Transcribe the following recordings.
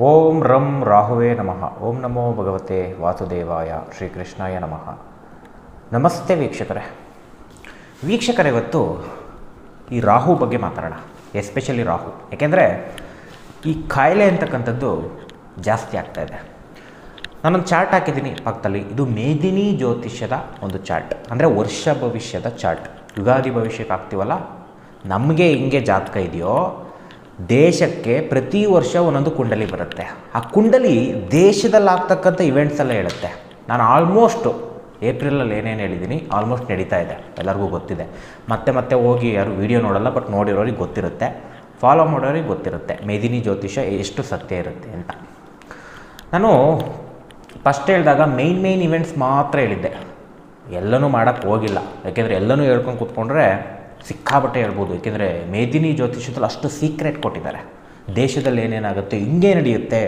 ಓಂ ರಂ ರಾಹುವೇ ನಮಃ. ಓಂ ನಮೋ ಭಗವತೆ ವಾಸುದೇವಾಯ ಶ್ರೀಕೃಷ್ಣಾಯ ನಮಃ. ನಮಸ್ತೆ ವೀಕ್ಷಕರೇ. ವೀಕ್ಷಕರೇ, ಇವತ್ತು ಈ ರಾಹು ಬಗ್ಗೆ ಮಾತಾಡೋಣ. ಎಸ್ಪೆಷಲಿ ರಾಹು. ಯಾಕೆಂದರೆ ಈ ಕಾಯಿಲೆ ಅಂತಕ್ಕಂಥದ್ದು ಜಾಸ್ತಿ ಆಗ್ತಾ ಇದೆ. ನಾನೊಂದು ಚಾರ್ಟ್ ಹಾಕಿದ್ದೀನಿ ಪಕ್ಕದಲ್ಲಿ. ಇದು ಮೇದಿನಿ ಜ್ಯೋತಿಷ್ಯದ ಒಂದು ಚಾರ್ಟ್. ಅಂದರೆ ವರ್ಷ ಭವಿಷ್ಯದ ಚಾರ್ಟ್. ಯುಗಾದಿ ಭವಿಷ್ಯಕ್ಕೆ ಆಗ್ತೀವಲ್ಲ? ನಮಗೆ ಹಿಂಗೆ ಜಾತಕ ಇದೆಯೋ ದೇಶಕ್ಕೆ ಪ್ರತಿ ವರ್ಷ ಒಂದೊಂದು ಕುಂಡಲಿ ಬರುತ್ತೆ. ಆ ಕುಂಡಲಿ ದೇಶದಲ್ಲಿ ಆಗ್ತಕ್ಕಂಥ ಇವೆಂಟ್ಸ್ ಎಲ್ಲ ಹೇಳುತ್ತೆ. ನಾನು ಆಲ್ಮೋಸ್ಟು ಏಪ್ರಿಲಲ್ಲಿ ಏನೇನು ಹೇಳಿದ್ದೀನಿ ಆಲ್ಮೋಸ್ಟ್ ನಡೀತಾ ಇದೆ. ಎಲ್ಲರಿಗೂ ಗೊತ್ತಿದೆ. ಮತ್ತೆ ಮತ್ತೆ ಹೋಗಿ ಯಾರು ವೀಡಿಯೋ ನೋಡಲ್ಲ ಬಟ್ ನೋಡಿರೋರಿಗೆ ಗೊತ್ತಿರುತ್ತೆ. ಫಾಲೋ ಮಾಡೋರಿಗೆ ಗೊತ್ತಿರುತ್ತೆ. ಮೇದಿನಿ ಜ್ಯೋತಿಷ ಎಷ್ಟು ಸತ್ಯ ಇರುತ್ತೆ ಅಂತ. ನಾನು ಫಸ್ಟ್ ಹೇಳಿದಾಗ ಮೇಯ್ನ್ ಮೇಯ್ನ್ ಇವೆಂಟ್ಸ್ ಮಾತ್ರ ಹೇಳಿದ್ದೆ. ಎಲ್ಲನೂ ಮಾಡೋಕ್ಕೆ ಹೋಗಿಲ್ಲ. ಯಾಕೆಂದರೆ ಎಲ್ಲನೂ ಹೇಳ್ಕೊಂಡು ಕೂತ್ಕೊಂಡ್ರೆ ಸಿಕ್ಕಾಬಟ್ಟೆ ಹೇಳ್ಬೋದು. ಏಕೆಂದರೆ ಮೇದಿನಿ ಜ್ಯೋತಿಷದಲ್ಲಿ ಅಷ್ಟು ಸೀಕ್ರೆಟ್ ಕೊಟ್ಟಿದ್ದಾರೆ. ದೇಶದಲ್ಲಿ ಏನೇನಾಗುತ್ತೆ, ಹಿಂಗೆ ನಡೆಯುತ್ತೆ,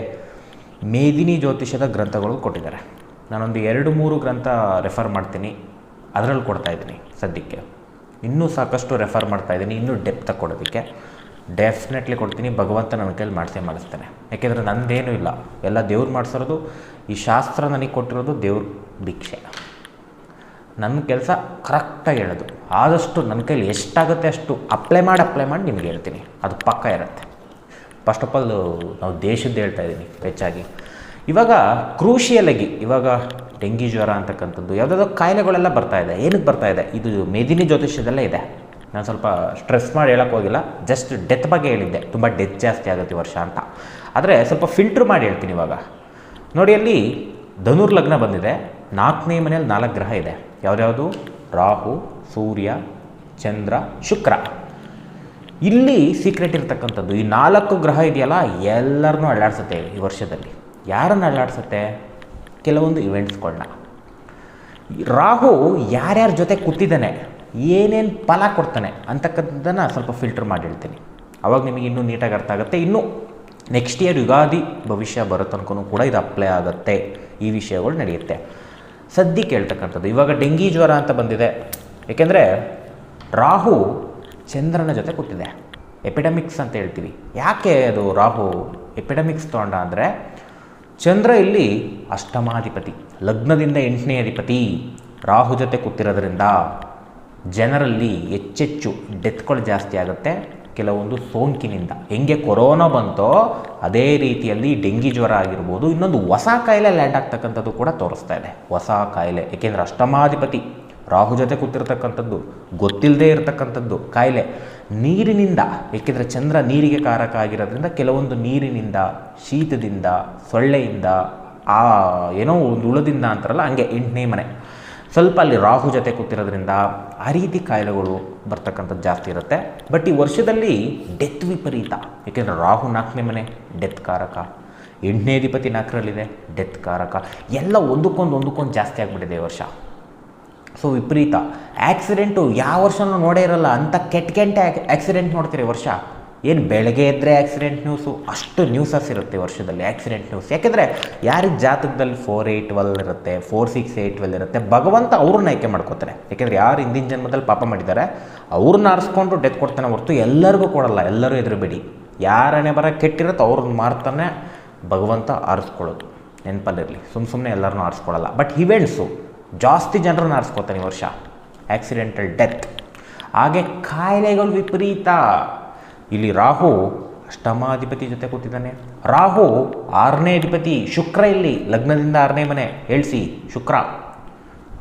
ಮೇದಿನಿ ಜ್ಯೋತಿಷದ ಗ್ರಂಥಗಳು ಕೊಟ್ಟಿದ್ದಾರೆ. ನಾನೊಂದು ಎರಡು ಮೂರು ಗ್ರಂಥ ರೆಫರ್ ಮಾಡ್ತೀನಿ. ಅದರಲ್ಲಿ ಕೊಡ್ತಾ ಇದ್ದೀನಿ ಸದ್ಯಕ್ಕೆ. ಇನ್ನೂ ಸಾಕಷ್ಟು ರೆಫರ್ ಮಾಡ್ತಾ ಇದ್ದೀನಿ, ಇನ್ನೂ ಡೆಪ್ತ್ ಕೊಡೋದಕ್ಕೆ. ಡೆಫಿನೆಟ್ಲಿ ಕೊಡ್ತೀನಿ, ಭಗವಂತ ನನ್ನ ಕೈಲಿ ಮಾಡಿಸೇ ಮಾಡಿಸ್ತಾನೆ. ಯಾಕೆಂದರೆ ನಂದೇನೂ ಇಲ್ಲ. ಎಲ್ಲ ದೇವ್ರು ಮಾಡಿಸಿರೋದು, ಈ ಶಾಸ್ತ್ರ ನನಗೆ ಕೊಟ್ಟಿರೋದು ದೇವ್ರ ಭಿಕ್ಷೆ ನನ್ನ ಕೆಲಸ ಕರೆಕ್ಟಾಗಿ ಹೇಳೋದು. ಆದಷ್ಟು ನನ್ನ ಕೈಲಿ ಎಷ್ಟಾಗುತ್ತೆ ಅಷ್ಟು ಅಪ್ಲೈ ಮಾಡಿ ಅಪ್ಲೈ ಮಾಡಿ ನಿಮಗೆ ಹೇಳ್ತೀನಿ. ಅದು ಪಕ್ಕ ಇರುತ್ತೆ. ಫಸ್ಟ್ ಆಫ್ ಆಲ್ ನಾವು ದೇಶದ್ದು ಹೇಳ್ತಾ ಇದ್ದೀನಿ ಹೆಚ್ಚಾಗಿ. ಇವಾಗ ಕ್ರೂಷಿಯಲಾಗಿ ಇವಾಗ ಡೆಂಗಿ ಜ್ವರ ಅಂತಕ್ಕಂಥದ್ದು, ಯಾವುದಾದ್ರು ಕಾಯಿಲೆಗಳೆಲ್ಲ ಬರ್ತಾ ಇದೆ. ಏನಕ್ಕೆ ಇದೆ? ಇದು ಮೇದಿನಿ ಜ್ಯೋತಿಷ್ಯದಲ್ಲೇ ಇದೆ. ನಾನು ಸ್ವಲ್ಪ ಸ್ಟ್ರೆಸ್ ಮಾಡಿ ಹೇಳಕ್ಕೆ ಹೋಗಿಲ್ಲ. ಜಸ್ಟ್ ಡೆತ್ ಬಗ್ಗೆ ಹೇಳಿದ್ದೆ. ತುಂಬ ಡೆತ್ ಜಾಸ್ತಿ ಆಗುತ್ತೆ ವರ್ಷ ಅಂತ. ಆದರೆ ಸ್ವಲ್ಪ ಫಿಲ್ಟ್ರ್ ಮಾಡಿ ಹೇಳ್ತೀನಿ ಇವಾಗ. ನೋಡಿ, ಅಲ್ಲಿ ಧನುರ್ ಲಗ್ನ ಬಂದಿದೆ. ನಾಲ್ಕನೇ ಮನೆಯಲ್ಲಿ ನಾಲ್ಕು ಗ್ರಹ ಇದೆ. ಯಾವ್ದ್ಯಾವುದು? ರಾಹು ಸೂರ್ಯ, ಚಂದ್ರ, ಶುಕ್ರ. ಇಲ್ಲಿ ಸೀಕ್ರೆಟ್ ಇರ್ತಕ್ಕಂಥದ್ದು, ಈ ನಾಲ್ಕು ಗ್ರಹ ಇದೆಯಲ್ಲ, ಎಲ್ಲರನ್ನೂ ಅಳ್ಳಾಡ್ಸುತ್ತೆ ಈ ವರ್ಷದಲ್ಲಿ. ಯಾರನ್ನು ಅಳ್ಳಾಡ್ಸುತ್ತೆ ಕೆಲವೊಂದು ಇವೆಂಟ್ಸ್ಗಳನ್ನ ರಾಹು ಯಾರ್ಯಾರ ಜೊತೆ ಕೂತಿದ್ದಾನೆ, ಏನೇನು ಫಲ ಕೊಡ್ತಾನೆ ಅಂತಕ್ಕಂಥದ್ದನ್ನು ಸ್ವಲ್ಪ ಫಿಲ್ಟರ್ ಮಾಡಿ ಹೇಳ್ತೀನಿ. ಅವಾಗ ನಿಮಗೆ ಇನ್ನೂ ನೀಟಾಗಿ ಅರ್ಥ ಆಗುತ್ತೆ. ಇನ್ನೂ ನೆಕ್ಸ್ಟ್ ಇಯರ್ ಯುಗಾದಿ ಭವಿಷ್ಯ ಬರೋ ತನಕನೂ ಕೂಡ ಇದು ಅಪ್ಲೈ ಆಗುತ್ತೆ. ಈ ವಿಷಯಗಳು ನಡೆಯುತ್ತೆ. ಸದ್ಯಕ್ಕೆ ಹೇಳ್ತಕ್ಕಂಥದ್ದು ಇವಾಗ ಡೆಂಗಿ ಜ್ವರ ಅಂತ ಬಂದಿದೆ. ಏಕೆಂದರೆ ರಾಹು ಚಂದ್ರನ ಜೊತೆ ಕೊಟ್ಟಿದೆ ಎಪಿಡಮಿಕ್ಸ್ ಅಂತ ಹೇಳ್ತೀವಿ. ಯಾಕೆ ಅದು ರಾಹು ಎಪಿಡಮಿಕ್ಸ್ ತೊಗೊಂಡ ಅಂದರೆ ಚಂದ್ರ ಇಲ್ಲಿ ಅಷ್ಟಮಾಧಿಪತಿ, ಲಗ್ನದಿಂದ ಎಂಟನೇ ಅಧಿಪತಿ ರಾಹು ಜೊತೆ ಕೂತಿರೋದ್ರಿಂದ ಜನರಲ್ಲಿ ಹೆಚ್ಚೆಚ್ಚು ಡೆತ್ಗಳು ಜಾಸ್ತಿ ಆಗುತ್ತೆ. ಕೆಲವೊಂದು ಸೋಂಕಿನಿಂದ. ಹೆಂಗೆ ಕೊರೋನಾ ಬಂತೋ ಅದೇ ರೀತಿಯಲ್ಲಿ ಡೆಂಗಿ ಜ್ವರ ಆಗಿರ್ಬೋದು, ಇನ್ನೊಂದು ಹೊಸ ಕಾಯಿಲೆ ಲ್ಯಾಂಡ್ ಆಗ್ತಕ್ಕಂಥದ್ದು ಕೂಡ ತೋರಿಸ್ತಾ ಇದೆ. ಹೊಸ ಕಾಯಿಲೆ. ಏಕೆಂದರೆ ಅಷ್ಟಮಾಧಿಪತಿ ರಾಹು ಜೊತೆ ಕೂತಿರ್ತಕ್ಕಂಥದ್ದು ಗೊತ್ತಿಲ್ಲದೆ ಇರತಕ್ಕಂಥದ್ದು ಕಾಯಿಲೆ ನೀರಿನಿಂದ, ಏಕೆಂದರೆ ಚಂದ್ರ ನೀರಿಗೆ ಕಾರಕ ಆಗಿರೋದ್ರಿಂದ ಕೆಲವೊಂದು ನೀರಿನಿಂದ, ಶೀತದಿಂದ, ಸೊಳ್ಳೆಯಿಂದ, ಆ, ಏನೋ ಒಂದು ಉಳದಿಂದ ಅಂತಾರಲ್ಲ, ಹಂಗೆ ಎಂಟನೇ ಮನೆ. ಸ್ವಲ್ಪ ಅಲ್ಲಿ ರಾಹು ಜೊತೆ ಕೂತಿರೋದ್ರಿಂದ ಆ ರೀತಿ ಕಾಯಿಲೆಗಳು ಬರ್ತಕ್ಕಂಥದ್ದು ಜಾಸ್ತಿ ಇರುತ್ತೆ. ಬಟ್ ಈ ವರ್ಷದಲ್ಲಿ ಡೆತ್ ವಿಪರೀತ. ಏಕೆಂದರೆ ರಾಹು ನಾಲ್ಕನೇ ಮನೆ ಡೆತ್ ಕಾರಕ. ಎಂಟನೇ ಅಧಿಪತಿ ನಾಲ್ಕರಲ್ಲಿದೆ ಡೆತ್ ಕಾರಕ. ಎಲ್ಲ ಒಂದಕ್ಕೊಂದು ಒಂದಕ್ಕೊಂದು ಜಾಸ್ತಿ ಆಗಿಬಿಟ್ಟಿದೆ ಈ ವರ್ಷ. ಸೊ ವಿಪರೀತ. ಆ್ಯಕ್ಸಿಡೆಂಟು ಯಾವ ವರ್ಷನೂ ನೋಡೇ ಇರಲ್ಲ ಅಂಥ ಕೆಟ್ಟ ಕೆಟ್ಟ ಆ್ಯಕ್ಸಿಡೆಂಟ್ ನೋಡ್ತೀರಿ ವರ್ಷ. ಏನು ಬೆಳಗ್ಗೆ ಎದ್ದರೆ ಆ್ಯಕ್ಸಿಡೆಂಟ್ ನ್ಯೂಸು ಅಷ್ಟು ನ್ಯೂಸಸ್ ಇರುತ್ತೆ ವರ್ಷದಲ್ಲಿ ಆ್ಯಕ್ಸಿಡೆಂಟ್ ನ್ಯೂಸ್ ಯಾಕೆಂದರೆ ಯಾರಿಗೆ ಜಾತಕದಲ್ಲಿ ಫೋರ್ ಏಯ್ಟ್ ಟ್ವೆಲ್ ಇರುತ್ತೆ ಫೋರ್ ಸಿಕ್ಸ್ ಏಯ್ಟ್ ಟ್ವೆಲ್ ಇರುತ್ತೆ, ಭಗವಂತ ಅವ್ರನ್ನ ಆಯ್ಕೆ ಮಾಡ್ಕೋತಾರೆ. ಯಾಕೆಂದರೆ ಯಾರು ಹಿಂದಿನ ಜನ್ಮದಲ್ಲಿ ಪಾಪ ಮಾಡಿದ್ದಾರೆ, ಅವ್ರನ್ನ ಆರಿಸ್ಕೊಂಡು ಡೆತ್ ಕೊಡ್ತಾನೆ ಹೊರತು ಎಲ್ಲರಿಗೂ ಕೊಡಲ್ಲ, ಎಲ್ಲರೂ ಎದುರುಬೇಡಿ ಯಾರನೇ ಬರ ಕೆಟ್ಟಿರುತ್ತೋ ಅವ್ರನ್ನ ಮಾರ್ತಾನೆ ಭಗವಂತ ಆರಿಸ್ಕೊಳ್ಳೋದು. ನೆನಪಲ್ಲಿರಲಿ. ಸುಮ್ಮ ಸುಮ್ಮನೆ ಎಲ್ಲರನ್ನೂ ಆರಿಸ್ಕೊಳ್ಳಲ್ಲ. ಬಟ್ ಇವೆಂಟ್ಸು ಜಾಸ್ತಿ ಜನರನ್ನ ಆರಿಸ್ಕೋತಾನೆ ಈ ವರ್ಷ. ಆ್ಯಕ್ಸಿಡೆಂಟಲ್ ಡೆತ್ ಹಾಗೆ ಕಾಯಿಲೆಗಳು ವಿಪರೀತ. ಇಲ್ಲಿ ರಾಹು ಅಷ್ಟಮಾಧಿಪತಿ ಜೊತೆ ಕೂತಿದ್ದಾನೆ. ರಾಹು ಆರನೇ ಅಧಿಪತಿ, ಶುಕ್ರ ಇಲ್ಲಿ ಲಗ್ನದಿಂದ ಆರನೇ ಮನೆ, ಹೇಳಿಸಿ, ಶುಕ್ರ.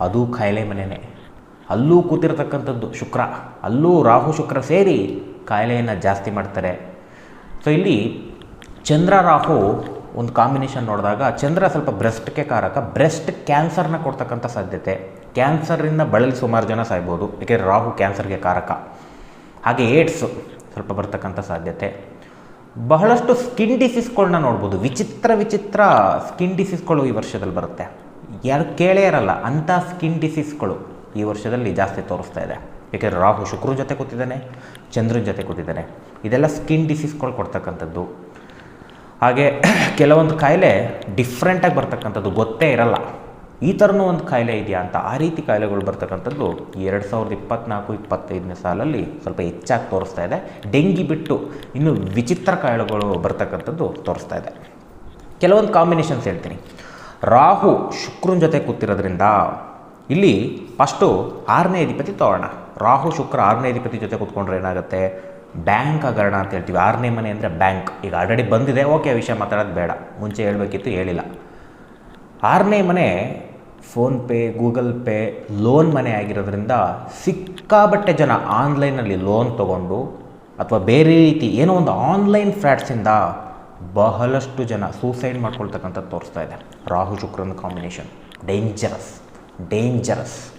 ಅದು ಕಾಯಿಲೆ ಮನೆಯೇ ಅಲ್ಲೂ ಕೂತಿರ್ತಕ್ಕಂಥದ್ದು ಶುಕ್ರ. ಅಲ್ಲೂ ರಾಹು, ಶುಕ್ರ ಸೇರಿ ಕಾಯಿಲೆಯನ್ನು ಜಾಸ್ತಿ ಮಾಡ್ತಾರೆ. ಸೊ ಇಲ್ಲಿ ಚಂದ್ರ, ರಾಹು ಒಂದು ಕಾಂಬಿನೇಷನ್ ನೋಡಿದಾಗ ಚಂದ್ರ ಸ್ವಲ್ಪ ಬ್ರೆಸ್ಟ್ಗೆ ಕಾರಕ, ಬ್ರೆಸ್ಟ್ ಕ್ಯಾನ್ಸರ್ನ ಕೊಡ್ತಕ್ಕಂಥ ಸಾಧ್ಯತೆ. ಕ್ಯಾನ್ಸರಿಂದ ಬಳಲಿ ಸುಮಾರು ಜನ ಸಾಯ್ಬೋದು, ಏಕೆಂದರೆ ರಾಹು ಕ್ಯಾನ್ಸರ್ಗೆ ಕಾರಕ. ಹಾಗೆ ಏಡ್ಸ್ ಸ್ವಲ್ಪ ಬರ್ತಕ್ಕಂಥ ಸಾಧ್ಯತೆ. ಬಹಳಷ್ಟು ಸ್ಕಿನ್ ಡಿಸೀಸ್ಗಳನ್ನ ನೋಡ್ಬೋದು. ವಿಚಿತ್ರ ವಿಚಿತ್ರ ಸ್ಕಿನ್ ಡಿಸೀಸ್ಗಳು ಈ ವರ್ಷದಲ್ಲಿ ಬರುತ್ತೆ. ಯಾರು ಕೇಳೇ ಇರಲ್ಲ, ಅಂಥ ಸ್ಕಿನ್ ಡಿಸೀಸ್ಗಳು ಈ ವರ್ಷದಲ್ಲಿ ಜಾಸ್ತಿ ತೋರಿಸ್ತಾ ಇದೆ. ಏಕೆಂದರೆ ರಾಹು ಶುಕ್ರ ಜೊತೆ ಕೂತಿದ್ದಾನೆ, ಚಂದ್ರನ ಜೊತೆ ಕೂತಿದ್ದಾನೆ. ಇದೆಲ್ಲ ಸ್ಕಿನ್ ಡಿಸೀಸ್ಗಳು ಕೊಡ್ತಕ್ಕಂಥದ್ದು. ಹಾಗೆ ಕೆಲವೊಂದು ಕಾಯಿಲೆ ಡಿಫ್ರೆಂಟಾಗಿ ಬರ್ತಕ್ಕಂಥದ್ದು ಗೊತ್ತೇ ಇರಲ್ಲ. ಈ ಥರನೂ ಒಂದು ಕಾಯಿಲೆ ಇದೆಯಾ ಅಂತ ಆ ರೀತಿ ಕಾಯಿಲೆಗಳು ಬರ್ತಕ್ಕಂಥದ್ದು ಎರಡು ಸಾವಿರದ ಇಪ್ಪತ್ನಾಲ್ಕು, ಇಪ್ಪತ್ತೈದನೇ ಸಾಲಲ್ಲಿ ಸ್ವಲ್ಪ ಹೆಚ್ಚಾಗಿ ತೋರಿಸ್ತಾ ಇದೆ. ಡೆಂಗಿ ಬಿಟ್ಟು ಇನ್ನು ವಿಚಿತ್ರ ಕಾಯಿಲೆಗಳು ಬರ್ತಕ್ಕಂಥದ್ದು ತೋರಿಸ್ತಾ ಇದೆ. ಕೆಲವೊಂದು ಕಾಂಬಿನೇಷನ್ಸ್ ಹೇಳ್ತೀನಿ. ರಾಹು ಶುಕ್ರನ ಜೊತೆ ಕೂತಿರೋದ್ರಿಂದ ಇಲ್ಲಿ ಫಸ್ಟು ಆರನೇ ಅಧಿಪತಿ ತೋರೋಣ. ರಾಹು, ಶುಕ್ರ ಆರನೇ ಅಧಿಪತಿ ಜೊತೆ ಕೂತ್ಕೊಂಡ್ರೆ ಏನಾಗುತ್ತೆ? ಬ್ಯಾಂಕ್ ಹಗರಣ ಅಂತ ಹೇಳ್ತೀವಿ. ಆರನೇ ಮನೆ ಅಂದರೆ ಬ್ಯಾಂಕ್. ಈಗ ಆಲ್ರೆಡಿ ಬಂದಿದೆ. ಓಕೆ, ವಿಷಯ ಮಾತಾಡೋದು ಬೇಡ. ಮುಂಚೆ ಹೇಳಬೇಕಿತ್ತು, ಹೇಳಿಲ್ಲ. ಆರನೇ ಮನೆ ಫೋನ್ಪೇ ಗೂಗಲ್ ಪೇ, ಲೋನ್ ಮನೆ ಆಗಿರೋದ್ರಿಂದ ಸಿಕ್ಕಾಬಟ್ಟೆ ಜನ ಆನ್ಲೈನಲ್ಲಿ ಲೋನ್ ತೊಗೊಂಡು ಅಥವಾ ಬೇರೆ ರೀತಿ ಏನೋ ಒಂದು ಆನ್ಲೈನ್ ಫ್ರಾಡ್ಸಿಂದ ಬಹಳಷ್ಟು ಜನ ಸೂಸೈಡ್ ಮಾಡ್ಕೊಳ್ತಕ್ಕಂಥದ್ದು ತೋರಿಸ್ತಾ ಇದೆ. ರಾಹು ಶುಕ್ರನ ಕಾಂಬಿನೇಷನ್. ಡೇಂಜರಸ್. ಡೇಂಜರಸ್.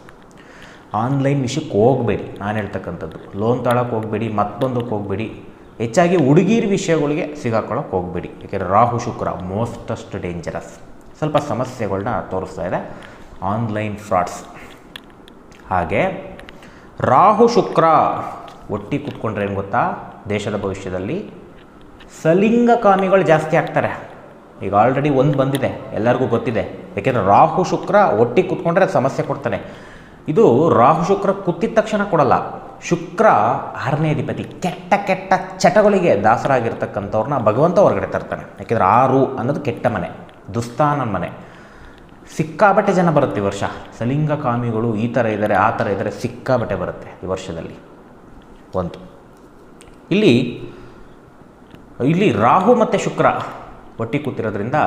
ಆನ್ಲೈನ್ ವಿಷಯಕ್ಕೆ ಹೋಗಬೇಡಿ. ನಾನು ಹೇಳ್ತಕ್ಕಂಥದ್ದು. ಲೋನ್ ತಾಳಕ್ಕೆ ಹೋಗಬೇಡಿ, ಮತ್ತೊಂದಕ್ಕೆ ಹೋಗಬೇಡಿ. ಹೆಚ್ಚಾಗಿ ಹುಡುಗಿರ ವಿಷಯಗಳಿಗೆ ಸಿಗಾಕೊಳ್ಳೋಕೆ ಹೋಗಬೇಡಿ. ಯಾಕೆಂದರೆ ರಾಹು, ಶುಕ್ರ ಮೋಸ್ಟಸ್ಟ್ ಡೇಂಜರಸ್ ಸ್ವಲ್ಪ ಸಮಸ್ಯೆಗಳನ್ನ ತೋರಿಸ್ತಾ ಇದೆ. Online frauds. ಹಾಗೆ, ರಾಹು, ಶುಕ್ರ ಒಟ್ಟಿ ಕೂತ್ಕೊಂಡ್ರೆ ಏನು ಗೊತ್ತಾ? ದೇಶದ ಭವಿಷ್ಯದಲ್ಲಿ ಸಲಿಂಗಕಾಮಿಗಳು ಜಾಸ್ತಿ ಆಗ್ತಾರೆ. ಈಗ ಆಲ್ರೆಡಿ ಒಂದು ಬಂದಿದೆ. ಎಲ್ಲರಿಗೂ ಗೊತ್ತಿದೆ. ಯಾಕೆಂದರೆ ರಾಹು, ಶುಕ್ರ ಒಟ್ಟಿಗೆ ಕೂತ್ಕೊಂಡ್ರೆ ಸಮಸ್ಯೆ ಕೊಡ್ತಾನೆ. ಇದು ರಾಹು ಶುಕ್ರ ಕುತ್ತಿದ ತಕ್ಷಣ ಕೊಡಲ್ಲ. ಶುಕ್ರ ಆರನೇ ಅಧಿಪತಿ. ಕೆಟ್ಟ ಕೆಟ್ಟ ಚಟಗಳಿಗೆ ದಾಸರಾಗಿರ್ತಕ್ಕಂಥವ್ರನ್ನ ಭಗವಂತ ಹೊರಗಡೆ ತರ್ತಾನೆ. ಯಾಕೆಂದರೆ ಆರು ಅನ್ನೋದು ಕೆಟ್ಟ ಮನೆ ದುಸ್ತಾನನ ಮನೆ. ಸಿಕ್ಕಾಬಟ್ಟೆ ಜನ ಬರುತ್ತೆ ಈ ವರ್ಷ. ಸಲಿಂಗಕಾಮಿಗಳು ಈ ಥರ ಇದ್ದಾರೆ, ಆ ಥರ ಇದ್ದಾರೆ ಸಿಕ್ಕಾಬಟ್ಟೆ ಬರುತ್ತೆ ಈ ವರ್ಷದಲ್ಲಿ. ಒಂದು. ಇಲ್ಲಿ ಇಲ್ಲಿ ರಾಹು ಮತ್ತು ಶುಕ್ರ ಒಟ್ಟಿ ಕೂತಿರೋದ್ರಿಂದ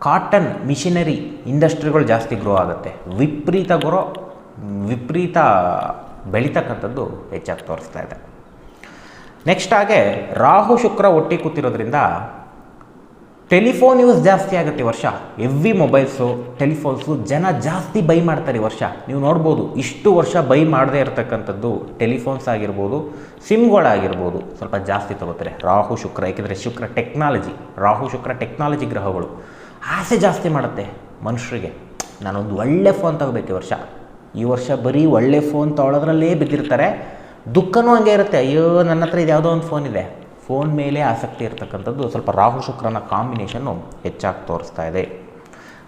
ಕಾಟನ್ ಮಿಷಿನರಿ ಇಂಡಸ್ಟ್ರಿಗಳು ಜಾಸ್ತಿ ಗ್ರೋ ಆಗುತ್ತೆ. ವಿಪರೀತ ಗ್ರೋ, ವಿಪರೀತ ಬೆಳೀತಕ್ಕಂಥದ್ದು ಹೆಚ್ಚಾಗಿ ತೋರಿಸ್ತಾ ಇದೆ. ನೆಕ್ಸ್ಟ್ ಹಾಗೆ, ರಾಹು ಶುಕ್ರ ಒಟ್ಟಿ ಕೂತಿರೋದ್ರಿಂದ ಟೆಲಿಫೋನ್ ಯೂಸ್ ಜಾಸ್ತಿ ಆಗುತ್ತೆ ವರ್ಷ. ಎವ್ರಿ ಮೊಬೈಲ್ಸು ಟೆಲಿಫೋನ್ಸು ಜನ ಜಾಸ್ತಿ ಬೈ ಮಾಡ್ತಾರೆ ವರ್ಷ. ನೀವು ನೋಡ್ಬೋದು, ಇಷ್ಟು ವರ್ಷ ಬೈ ಮಾಡದೇ ಇರತಕ್ಕಂಥದ್ದು ಟೆಲಿಫೋನ್ಸ್ ಆಗಿರ್ಬೋದು ಸಿಮ್ಗಳಾಗಿರ್ಬೋದು ಸ್ವಲ್ಪ ಜಾಸ್ತಿ ತಗೋತಾರೆ. ರಾಹು ಶುಕ್ರ, ಏಕೆಂದರೆ ಶುಕ್ರ ಟೆಕ್ನಾಲಜಿ ರಾಹು ಶುಕ್ರ ಟೆಕ್ನಾಲಜಿ ಗ್ರಹಗಳು. ಆಸೆ ಜಾಸ್ತಿ ಮಾಡುತ್ತೆ ಮನುಷ್ಯರಿಗೆ. ನಾನೊಂದು ಒಳ್ಳೆ ಫೋನ್ ತಗೋಬೇಕು ಈ ವರ್ಷ. ಈ ವರ್ಷ ಬರೀ ಒಳ್ಳೆ ಫೋನ್ ತಗೊಳ್ಳೋದ್ರಲ್ಲೇ ಬಿದ್ದಿರ್ತಾರೆ. ದುಃಖನೂ ಹಂಗೆ ಇರುತ್ತೆ. ಅಯ್ಯೋ, ನನ್ನ ಹತ್ರ ಇದು ಯಾವುದೋ ಒಂದು ಫೋನ್ ಇದೆ. ಫೋನ್ ಮೇಲೆ ಆಸಕ್ತಿ ಇರತಕ್ಕಂಥದ್ದು ಸ್ವಲ್ಪ ರಾಹು ಶುಕ್ರನ ಕಾಂಬಿನೇಷನ್ನು ಹೆಚ್ಚಾಗಿ ತೋರಿಸ್ತಾ ಇದೆ.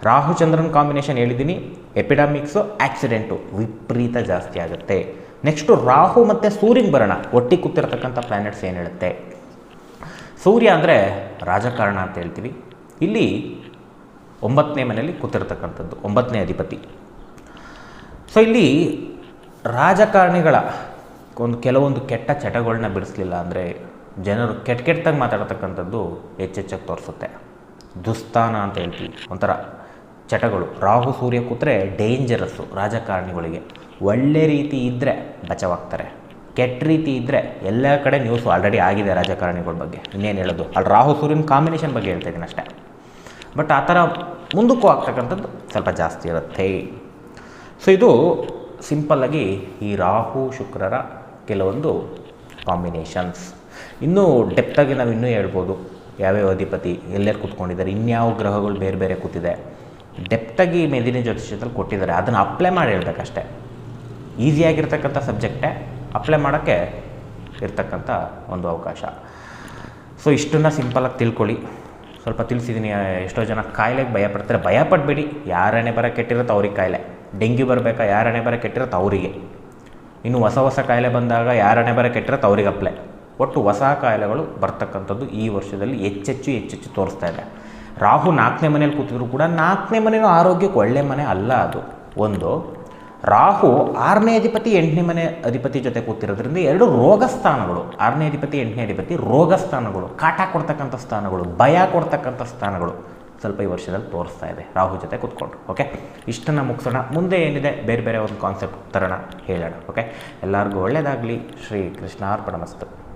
ರಾಹು ಚಂದ್ರನ ಕಾಂಬಿನೇಷನ್ ಹೇಳಿದ್ದೀನಿ. ಎಪಿಡಮಿಕ್ಸು ಆಕ್ಸಿಡೆಂಟು ವಿಪರೀತ ಜಾಸ್ತಿ ಆಗುತ್ತೆ. ನೆಕ್ಸ್ಟು ರಾಹು ಮತ್ತು ಸೂರ್ಯನ ಬರೋಣ. ಒಟ್ಟಿಗೆ ಕೂತಿರ್ತಕ್ಕಂಥ ಪ್ಲ್ಯಾನೆಟ್ಸ್ ಏನು ಹೇಳುತ್ತೆ? ಸೂರ್ಯ ಅಂದರೆ ರಾಜಕಾರಣ ಅಂತ ಹೇಳ್ತೀವಿ. ಇಲ್ಲಿ ಒಂಬತ್ತನೇ ಮನೆಯಲ್ಲಿ ಕೂತಿರ್ತಕ್ಕಂಥದ್ದು, ಒಂಬತ್ತನೇ ಅಧಿಪತಿ. ಸೊ ಇಲ್ಲಿ ರಾಜಕಾರಣಿಗಳ ಒಂದು ಕೆಲವೊಂದು ಕೆಟ್ಟ ಚಟಗಳನ್ನ ಬಿಡಿಸ್ಲಿಲ್ಲ ಅಂದರೆ ಜನರು ಕೆಟ್ಟ ಕೆಟ್ಟದಾಗಿ ಮಾತಾಡ್ತಕ್ಕಂಥದ್ದು ಹೆಚ್ಚೆಚ್ಚಾಗಿ ತೋರಿಸುತ್ತೆ. ದುಸ್ತಾನ ಅಂತ ಹೇಳ್ತೀವಿ, ಒಂಥರ ಚಟಗಳು. ರಾಹು, ಸೂರ್ಯ ಕೂತ್ರೆ ಡೇಂಜರಸ್ಸು ರಾಜಕಾರಣಿಗಳಿಗೆ. ಒಳ್ಳೆ ರೀತಿ ಇದ್ದರೆ ಬಚಾವಾಗ್ತಾರೆ. ಕೆಟ್ಟ ರೀತಿ ಇದ್ದರೆ ಎಲ್ಲ ಕಡೆ ನ್ಯೂಸ್ ಆಲ್ರೆಡಿ ಆಗಿದೆ ರಾಜಕಾರಣಿಗಳ ಬಗ್ಗೆ. ಇನ್ನೇನು ಹೇಳೋದು? ಅಲ್ಲಿ ರಾಹು, ಸೂರ್ಯನ ಕಾಂಬಿನೇಷನ್ ಬಗ್ಗೆ ಹೇಳ್ತಾ ಇದ್ದೀನಿ ಅಷ್ಟೇ ಬಟ್ ಆ ಥರ ಮುಂದಕ್ಕೂ ಆಗ್ತಕ್ಕಂಥದ್ದು ಸ್ವಲ್ಪ ಜಾಸ್ತಿ ಇರುತ್ತೆ. ಸೊ ಇದು ಸಿಂಪಲ್ಲಾಗಿ ಈ ರಾಹು, ಶುಕ್ರರ ಕೆಲವೊಂದು ಕಾಂಬಿನೇಷನ್ಸ್ ಇನ್ನೂ ಡೆಪ್ತಾಗಿ ನಾವು ಇನ್ನೂ ಹೇಳ್ಬೋದು. ಯಾವ್ಯಾವ ಅಧಿಪತಿ, ಎಲ್ಲೆಲ್ಲಿ ಕೂತ್ಕೊಂಡಿದ್ದಾರೆ, ಇನ್ಯಾವ ಗ್ರಹಗಳು ಬೇರೆ ಬೇರೆ ಕೂತಿದೆ. ಡೆಪ್ತಾಗಿ ಮೇದಿನ ಜ್ಯೋತಿಷ್ಯದಲ್ಲಿ ಕೊಟ್ಟಿದ್ದಾರೆ. ಅದನ್ನು ಅಪ್ಲೈ ಮಾಡಿ ಹೇಳ್ಬೇಕಷ್ಟೆ. ಈಸಿಯಾಗಿರ್ತಕ್ಕಂಥ ಸಬ್ಜೆಕ್ಟೇ ಅಪ್ಲೈ ಮಾಡೋಕ್ಕೆ ಇರ್ತಕ್ಕಂಥ ಒಂದು ಅವಕಾಶ. ಸೊ ಇಷ್ಟನ್ನು ಸಿಂಪಲಾಗಿ ತಿಳ್ಕೊಳ್ಳಿ. ಸ್ವಲ್ಪ ತಿಳಿಸಿದ್ದೀನಿ ಎಷ್ಟೋ ಜನ ಕಾಯಿಲೆಗೆ ಭಯ ಪಡ್ತಾರೆ. ಭಯ ಪಡಬೇಡಿ. ಯಾರನೇ ಬರ ಕೆಟ್ಟಿರುತ್ತೆ ಅವ್ರಿಗೆ ಕಾಯಿಲೆ. ಡೆಂಗ್ಯೂ ಬರಬೇಕಾ ಯಾರಣೆ ಬರ ಕೆಟ್ಟಿರುತ್ತೆ ಅವರಿಗೆ. ಇನ್ನು ಹೊಸ ಹೊಸ ಕಾಯಿಲೆ ಬಂದಾಗ ಯಾರಣೆ ಬರ ಕೆಟ್ಟಿರುತ್ತೆ ಅವ್ರಿಗೆ ಅಪ್ಲೈ. ಒಟ್ಟು ಹೊಸ ಕಾಯಿಲೆಗಳು ಬರ್ತಕ್ಕಂಥದ್ದು ಈ ವರ್ಷದಲ್ಲಿ ಹೆಚ್ಚೆಚ್ಚು ಹೆಚ್ಚೆಚ್ಚು ತೋರಿಸ್ತಾ ಇದೆ. ರಾಹು ನಾಲ್ಕನೇ ಮನೇಲಿ ಕೂತಿದ್ರು ಕೂಡ ನಾಲ್ಕನೇ ಮನೇನೂ ಆರೋಗ್ಯಕ್ಕೆ ಒಳ್ಳೆ ಮನೆ ಅಲ್ಲ ಅದು. ಒಂದು ರಾಹು ಆರನೇ ಅಧಿಪತಿ, ಎಂಟನೇ ಮನೆ ಅಧಿಪತಿ ಜೊತೆ ಕೂತಿರೋದ್ರಿಂದ ಎರಡು ರೋಗ ಸ್ಥಾನಗಳು ಆರನೇ ಅಧಿಪತಿ, ಎಂಟನೇ ಅಧಿಪತಿ ರೋಗ ಸ್ಥಾನಗಳು ಕಾಟ ಕೊಡ್ತಕ್ಕಂಥ ಸ್ಥಾನಗಳು, ಭಯ ಕೊಡ್ತಕ್ಕಂಥ ಸ್ಥಾನಗಳು. ಸ್ವಲ್ಪ ಈ ವರ್ಷದಲ್ಲಿ ತೋರಿಸ್ತಾ ಇದೆ. ರಾಹು ಜೊತೆ ಕೂತ್ಕೊಂಡು, ಓಕೆ? ಇಷ್ಟನ್ನು ಮುಗಿಸೋಣ. ಮುಂದೆ ಏನಿದೆ? ಬೇರೆ ಬೇರೆ ಒಂದು ಕಾನ್ಸೆಪ್ಟ್ ತರೋಣ, ಹೇಳೋಣ, ಓಕೆ? ಎಲ್ಲರಿಗೂ ಒಳ್ಳೆಯದಾಗಲಿ ಶ್ರೀ ಕೃಷ್ಣಾರ್ಪಣ ಮಸ್ತು.